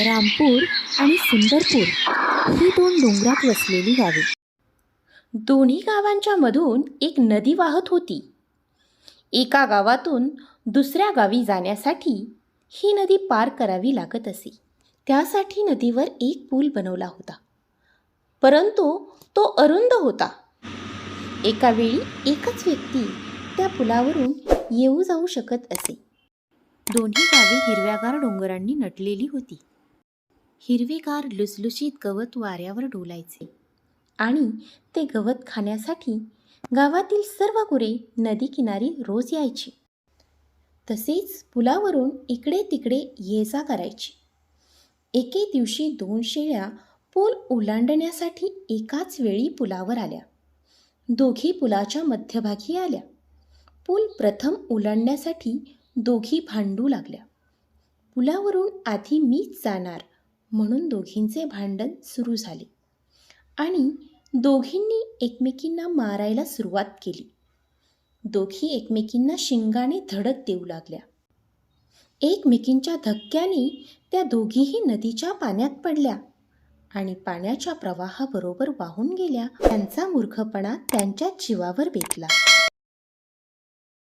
रामपूर आणि सुंदरपूर ही दोन डोंगरात वसलेली गावे. दोन्ही गावांच्या मधून एक नदी वाहत होती. एका गावातून दुसऱ्या गावी जाण्यासाठी ही नदी पार करावी लागत असे. त्यासाठी नदीवर एक पूल बनवला होता. परंतु तो अरुंद होता. एका वेळी एकच व्यक्ती त्या पुलावरून येऊ जाऊ शकत असे. दोन्ही गावे हिरव्यागार डोंगरांनी नटलेली होती. हिरवेगार लुसलुशीत गवत वाऱ्यावर डोलायचे. आणि ते गवत खाण्यासाठी गावातील सर्व गुरे नदीकिनारी रोज यायची. तसेच पुलावरून इकडे तिकडे ये जा करायची. एके दिवशी दोन शेळ्या पूल ओलांडण्यासाठी एकाच वेळी पुलावर आल्या. दोघी पुलाच्या मध्यभागी आल्या. पूल प्रथम ओलांडण्यासाठी दोघी भांडू लागल्या. पुलावरून आधी मीच जाणार. म्हणून दोघींचे भांडण सुरू झाले. आणि दोघींनी एकमेकींना मारायला सुरुवात केली. दोघी एकमेकींना शिंगाने धडक देऊ लागल्या. एकमेकींच्या धक्क्याने त्या दोघीही नदीच्या पाण्यात पडल्या आणि पाण्याच्या प्रवाहाबरोबर वाहून गेल्या. त्यांचा मूर्खपणा त्यांच्या जीवावर बेतला.